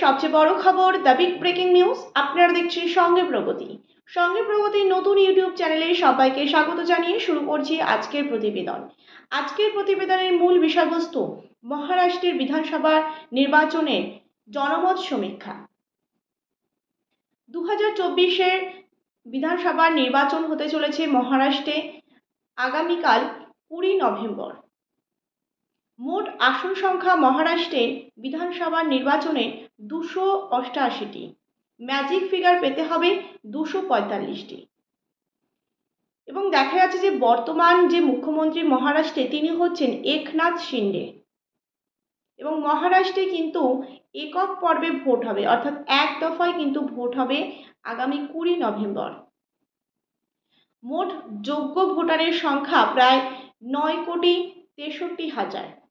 সবচেয়ে বড় খবর, দ্য বিগ ব্রেকিং নিউজ, আপনারা দেখছেন সঙ্গে প্রগতি। সঙ্গে প্রগতির নতুন ইউটিউব চ্যানেলে সবাইকে স্বাগত জানিয়ে শুরু করছি আজকের প্রতিবেদন। আজকের প্রতিবেদনের মূল বিষয়বস্তু, মহারাষ্ট্রের বিধানসভার নির্বাচনের জনমত সমীক্ষা। দু হাজার চব্বিশের বিধানসভার নির্বাচন হতে চলেছে মহারাষ্ট্রে আগামীকাল কুড়ি নভেম্বর। মোট আসন সংখ্যা মহারাষ্ট্রে বিধানসভা নির্বাচনে দুশো অষ্টআশিটি ম্যাজিক ফিগার পেতে হবে দুশো পঁয়তাল্লিশটি। এবং দেখা যাচ্ছে যে বর্তমান যে মুখ্যমন্ত্রী মহারাষ্ট্রে, তিনি হচ্ছেন একনাথ শিন্ডে। এবং মহারাষ্ট্রে কিন্তু একক পর্বে ভোট হবে, অর্থাৎ এক দফায় কিন্তু ভোট হবে আগামী কুড়ি নভেম্বর। মোট যোগ্য ভোটারের সংখ্যা প্রায় নয় কোটি তেষট্টি হাজার।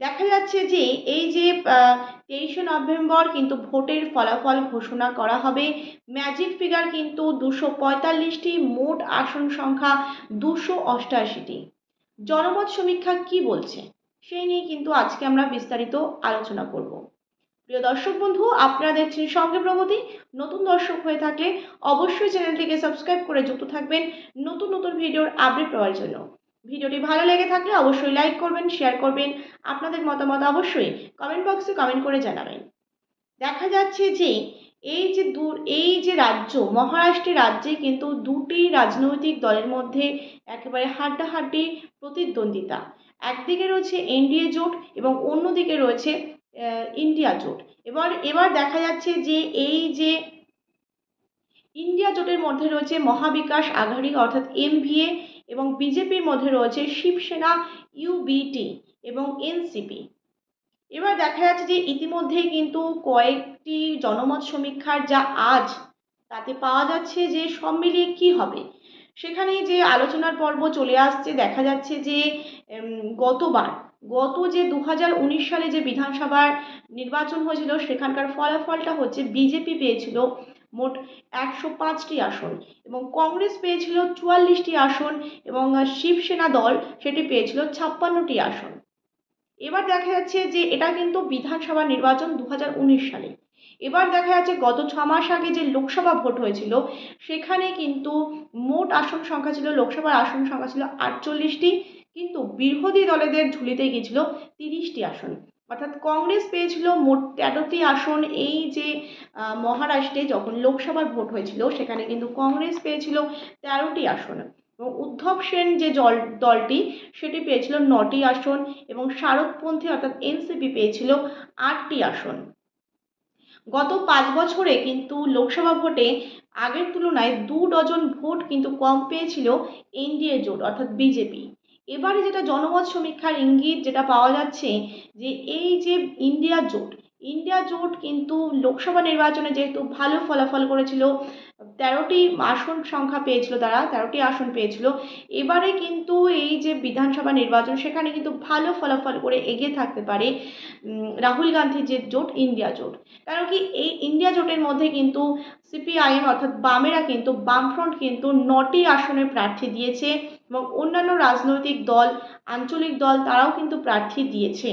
দেখা যাচ্ছে যে এই যে তেইশে নভেম্বর কিন্তু ভোটের ফলাফল ঘোষণা করা হবে। ম্যাজিক ফিগার কিন্তু দুশো পঁয়তাল্লিশটি, মোট আসন সংখ্যা দুশো অষ্টাশিটি। জনমত সমীক্ষা কি বলছে? সেই নিয়ে কিন্তু আজকে আমরা বিস্তারিত আলোচনা করব। প্রিয় দর্শক বন্ধু, আপনারা দেখছেন সঙ্গে প্রগতি। নতুন দর্শক হয়ে থাকলে অবশ্যই চ্যানেলটিকে সাবস্ক্রাইব করে যুক্ত থাকবেন নতুন নতুন ভিডিওর আপডেট পাওয়ার জন্য। ভিডিওটি ভালো লেগে থাকলে অবশ্যই লাইক করবেন, শেয়ার করবেন। আপনাদের মতামত অবশ্যই কমেন্ট বক্সে কমেন্ট করে জানাবেন। দেখা যাচ্ছে যে এই যে দূর এই যে রাজ্য মহারাষ্ট্র রাজ্যে কিন্তু দুটি রাজনৈতিক দলের মধ্যে একেবারে হাড্ডাহাড্ডি প্রতিদ্বন্দ্বিতা। একদিকে রয়েছে এনডিএ জোট এবং অন্যদিকে রয়েছে ইন্ডিয়া জোট। এবার এবার দেখা যাচ্ছে যে এই যে ইন্ডিয়া জোটের মধ্যে রয়েছে মহাবিকাশ আঘাড়ি অর্থাৎ এমভিএ এবং বিজেপির মধ্যে রয়েছে শিবসেনা ইউবিটি এবং এনসিপি এবার দেখা যাচ্ছে যে ইতিমধ্যেই কিন্তু কয়েকটি জনমত সমীক্ষার যা আজ, তাতে পাওয়া যাচ্ছে যে সব মিলিয়ে কী হবে? সেখানে যে আলোচনার পর্ব চলে আসছে, দেখা যাচ্ছে যে গতবার, গত যে দু হাজার উনিশ সালে যে বিধানসভার নির্বাচন হয়েছিল, সেখানকার ফলাফলটা হচ্ছে বিজেপি পেয়েছিল মোট একশো পাঁচটি আসন এবং কংগ্রেস পেয়েছিল চুয়াল্লিশটি আসন এবং শিবসেনা দল সেটি পেয়েছিল ছাপ্পান্নটি আসন। এবার দেখা যাচ্ছে যে এটা কিন্তু বিধানসভা নির্বাচন দু হাজার উনিশ সালে। এবার দেখা যাচ্ছে গত ছ মাস আগে যে লোকসভা ভোট হয়েছিল, সেখানে কিন্তু মোট আসন সংখ্যা ছিল, লোকসভার আসন সংখ্যা ছিল আটচল্লিশটি, কিন্তু বিরোধী দলেদের ঝুলিতে গিয়েছিল তিরিশটি আসন। অর্থাৎ কংগ্রেস পেয়েছিল মোট তেরোটি আসন। এই যে মহারাষ্ট্রে যখন লোকসভার ভোট হয়েছিল, সেখানে কিন্তু কংগ্রেস পেয়েছিল তেরোটি আসন। এবং উদ্ধব সেন যে জল, দলটি, সেটি পেয়েছিল নটি আসন এবং শারদপন্থী অর্থাৎ এনসিপি পেয়েছিল আটটি আসন। গত পাঁচ বছরে কিন্তু লোকসভা ভোটে আগের তুলনায় দু ডজন ভোট কিন্তু কম পেয়েছিল এনডিএ জোট, অর্থাৎ বিজেপি। এবারে যেটা জনমত সমীক্ষার ইঙ্গিত যেটা পাওয়া যাচ্ছে যে এই যে ইন্ডিয়া জোট ইন্ডিয়া জোট কিন্তু লোকসভা নির্বাচনে যেহেতু ভালো ফলাফল করেছিল, তেরোটি আসন সংখ্যা পেয়েছিল তারা, তেরোটি আসন পেয়েছিল। এবারে কিন্তু এই যে বিধানসভা নির্বাচন, সেখানে কিন্তু ভালো ফলাফল করে এগিয়ে থাকতে পারে রাহুল গান্ধীর যে জোট, ইন্ডিয়া জোট। কারণ কি এই ইন্ডিয়া জোটের মধ্যে কিন্তু সিপিআইএম অর্থাৎ বামেরা কিন্তু বামফ্রন্ট কিন্তু নটি আসনে প্রার্থী দিয়েছে এবং অন্যান্য রাজনৈতিক দল, আঞ্চলিক দল তারাও কিন্তু প্রার্থী দিয়েছে।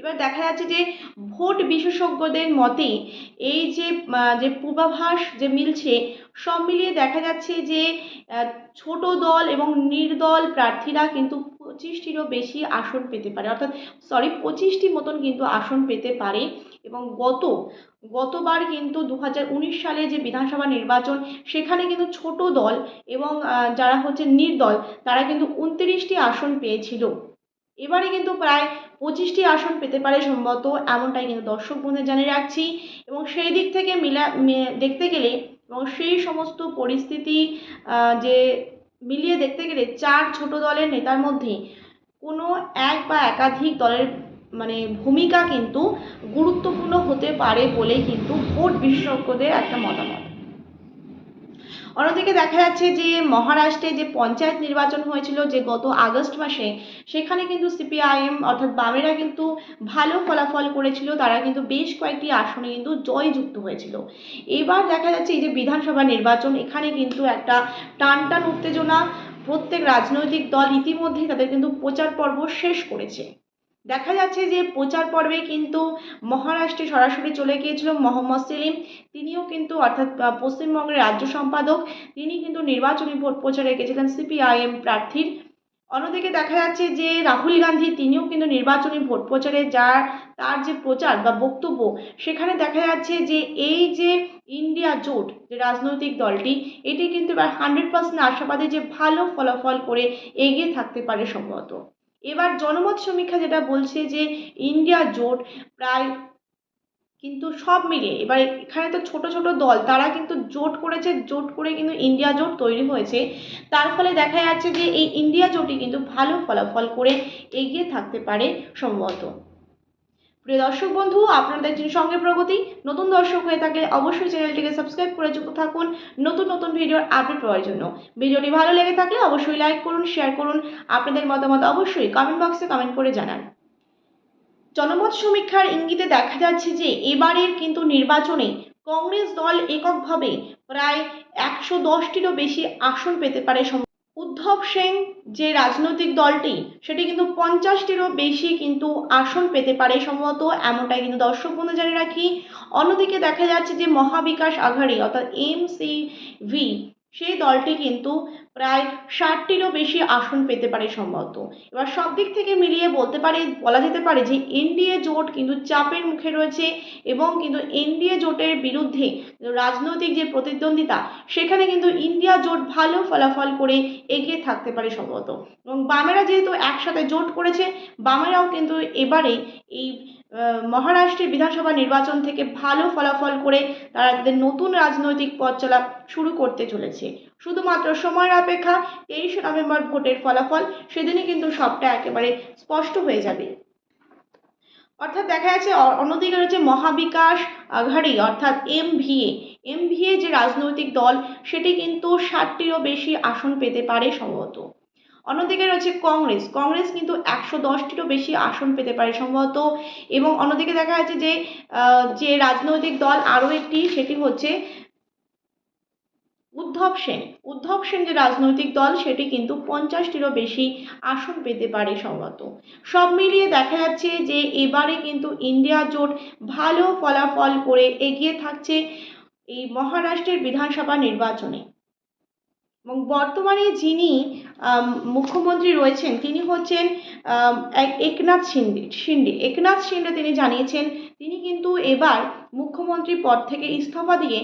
এবার দেখা যাচ্ছে যে ভোট বিশেষজ্ঞদের মতে এই যে যে পূর্বাভাস যে মিলছে, সব মিলিয়ে দেখা যাচ্ছে যে ছোট দল এবং নির্দল প্রার্থীরা কিন্তু পঁচিশটিরও বেশি আসন পেতে পারে। অর্থাৎ সরি পঁচিশটি মতন কিন্তু আসন পেতে পারে এবং গত, গতবার কিন্তু দু হাজার উনিশ সালে যে বিধানসভা নির্বাচন, সেখানে কিন্তু ছোট দল এবং যারা হচ্ছে নির্দল, তারা কিন্তু উনত্রিশটি আসন পেয়েছিল। এবারে কিন্তু প্রায় পঁচিশটি আসন পেতে পারে সম্ভবত, এমনটাই কিন্তু দর্শক বন্ধুদের জানিয়ে রাখছি। এবং সেই দিক থেকে মিলা দেখতে গেলে এবং সেই সমস্ত পরিস্থিতি যে মিলিয়ে দেখতে গেলে চার ছোট দলের নেতার মধ্যে কোনো এক বা একাধিক দলের মানে ভূমিকা কিন্তু গুরুত্বপূর্ণ হতে পারে বলে কিন্তু ভোট বিশেষজ্ঞদের একটা মতামত। অন্যদিকে দেখা যাচ্ছে যে মহারাষ্ট্রে যে পঞ্চায়েত নির্বাচন হয়েছিল যে গত আগস্ট মাসে, সেখানে কিন্তু সিপিআইএম অর্থাৎ বামেরা কিন্তু ভালো ফলাফল করেছিল। তারা কিন্তু বেশ কয়েকটি আসনে কিন্তু জয়যুক্ত হয়েছিল। এবার দেখা যাচ্ছে এই যে বিধানসভা নির্বাচন, এখানে কিন্তু একটা টান টান উত্তেজনা। প্রত্যেক রাজনৈতিক দল ইতিমধ্যেই তাদের কিন্তু প্রচার পর্ব শেষ করেছে। দেখা যাচ্ছে যে প্রচার পর্বে কিন্তু মহারাষ্ট্রে সরাসরি চলে গিয়েছিল মোহাম্মদ সেলিম। তিনিও কিন্তু অর্থাৎ পশ্চিমবঙ্গের রাজ্য সম্পাদক। তিনি কিন্তু নির্বাচনী ভোট প্রচারে গেছিলেন সিপিআইএম প্রার্থীর। অন্যদিকে দেখা যাচ্ছে যে রাহুল গান্ধী, তিনিও কিন্তু নির্বাচনী ভোট প্রচারে যার, তার যে প্রচার বা বক্তব্য, সেখানে দেখা যাচ্ছে যে এই যে ইন্ডিয়া জোট, যে রাজনৈতিক দলটি, এটি কিন্তু এবার হান্ড্রেড পার্সেন্ট আশাবাদী যে ভালো ফলাফল করে এগিয়ে থাকতে পারে সম্ভবত। এবার জনমত সমীক্ষা যেটা বলছে যে ইন্ডিয়া জোট প্রায় কিন্তু সব মিলিয়ে, এবার এখানে তো ছোট ছোট দল, তারা কিন্তু জোট করেছে, জোট করে কিন্তু ইন্ডিয়া জোট তৈরি হয়েছে। তার ফলে দেখা যাচ্ছে যে এই ইন্ডিয়া জোটই কিন্তু ভালো ফলাফল করে এগিয়ে থাকতে পারে সম্ভবত। প্রিয় দর্শক বন্ধু আপনারা দেখছেন সঙ্গে প্রগতি। নতুন দর্শক হয়ে থাকলে অবশ্যই চ্যানেলটিকে সাবস্ক্রাইব করে যুক্ত থাকুন নতুন নতুন ভিডিওর আপডেট পাওয়ার জন্য। ভিডিওটি ভালো লেগে থাকলে অবশ্যই লাইক করুন শেয়ার করুন। আপনাদের মতামত অবশ্যই কমেন্ট বক্সে কমেন্ট করে জানান। জনমত সমীক্ষার ইঙ্গিতে দেখা যাচ্ছে যে, এবারের কিন্তু নির্বাচনে কংগ্রেস দল এককভাবে প্রায় একশো দশটিরও বেশি আসন পেতে পারে উদ্ধব সেন যে রাজনৈতিক দলটি, সেটি কিন্তু পঞ্চাশটিরও বেশি কিন্তু আসন পেতে পারে। সম্ভবত এমনটাই কিন্তু দর্শক বন্ধু জানিয়ে রাখি। অন্যদিকে দেখা যাচ্ছে যে মহাবিকাশ আঘাড়ি, অর্থাৎ এমসিভি সেই দলটি কিন্তু প্রায় ষাটটিরও বেশি আসন পেতে পারে সম্ভবত। এবার সব দিক থেকে মিলিয়ে বলতে পারে, বলা যেতে পারে যে এনডিএ জোট কিন্তু চাপের মুখে রয়েছে এবং কিন্তু এনডিএ জোটের বিরুদ্ধে রাজনৈতিক যে প্রতিদ্বন্দ্বিতা, সেখানে কিন্তু ইন্ডিয়া জোট ভালো ফলাফল করে এগিয়ে থাকতে পারে সম্ভবত। এবং বামেরা যেহেতু একসাথে জোট করেছে, বামেরাও কিন্তু এবারে এই মহারাষ্ট্রের বিধানসভা নির্বাচন থেকে ভালো ফলাফল করে তারা তাদের নতুন রাজনৈতিক পথ চলা শুরু করতে চলেছে। শুধুমাত্র সময়ের অপেক্ষা তেইশে নভেম্বর ভোটের ফলাফল সেদিনই কিন্তু সবটা একেবারে স্পষ্ট হয়ে যাবে। অর্থাৎ দেখা যাচ্ছে অন্যদিকে রয়েছে মহাবিকাশ আঘাড়ি অর্থাৎ এমভিএ এমভিএ যে রাজনৈতিক দল, সেটি কিন্তু ষাটটিরও বেশি আসন পেতে পারে সম্ভবত। অন্যদিকে রয়েছে কংগ্রেস। কংগ্রেস কিন্তু একশো দশটিরও বেশি আসন পেতে পারে সম্ভবত। এবং অন্যদিকে দেখা যাচ্ছে যে যে রাজনৈতিক দল আরও একটি, সেটি হচ্ছে উদ্ধব সেন। উদ্ধব সেন যে রাজনৈতিক দল, সেটি কিন্তু পঞ্চাশটিরও বেশি আসন পেতে পারে সম্ভবত। সব মিলিয়ে দেখা যাচ্ছে যে, এবারে কিন্তু ইন্ডিয়া জোট ভালো ফলাফল করে এগিয়ে থাকছে এই মহারাষ্ট্রের বিধানসভা নির্বাচনে। এবং বর্তমানে যিনি মুখ্যমন্ত্রী রয়েছেন, তিনি হচ্ছেন একনাথ শিন্ডে শিন্ডে। একনাথ শিন্ডে তিনি জানিয়েছেন, তিনি কিন্তু এবার মুখ্যমন্ত্রী পদ থেকে ইস্তফা দিয়ে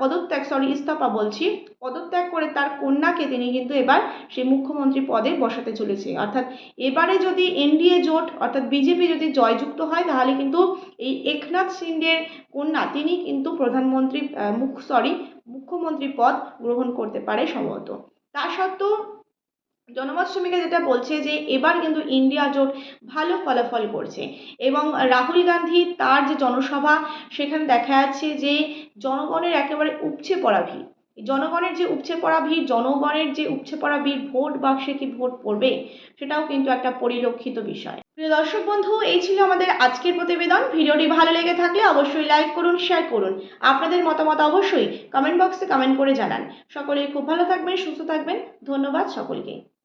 পদত্যাগ সরি ইস্তফা বলছি, পদত্যাগ করে তার কন্যাকে তিনি কিন্তু এবার সেই মুখ্যমন্ত্রী পদে বসাতে চলেছে। অর্থাৎ এবারে যদি এনডিএ জোট, অর্থাৎ বিজেপি যদি জয়যুক্ত হয়, তাহলে কিন্তু এই একনাথ শিন্ডের কন্যা, তিনি কিন্তু প্রধানমন্ত্রী মুখ সরি মুখ্যমন্ত্রী পদ গ্রহণ করতে পারে সম্ভবত। তা সত্ত্বেও জনমত শ্রমিকা যেটা বলছে যে, এবার কিন্তু ইন্ডিয়া জোট ভালো ফলাফল করছে। এবং রাহুল গান্ধী তার যে জনসভা, সেখানে দেখা যাচ্ছে যে, জনগণের একেবারে উপচে পড়া ভিড়। জনগণের যে উপচে পড়া ভিড়, জনগণের যে উপচে পড়া ভিড়, ভোট বাক্সে কি ভোট পড়বে, সেটাও কিন্তু একটা পরিলক্ষিত বিষয়। প্রিয় দর্শক বন্ধু, এই ছিল আমাদের আজকের প্রতিবেদন। ভিডিওটি ভালো লেগে থাকলে অবশ্যই লাইক করুন, শেয়ার করুন। আপনাদের মতামত অবশ্যই কমেন্ট বক্সে কমেন্ট করে জানান। সকলেই খুব ভালো থাকবেন, সুস্থ থাকবেন। ধন্যবাদ সকলকে।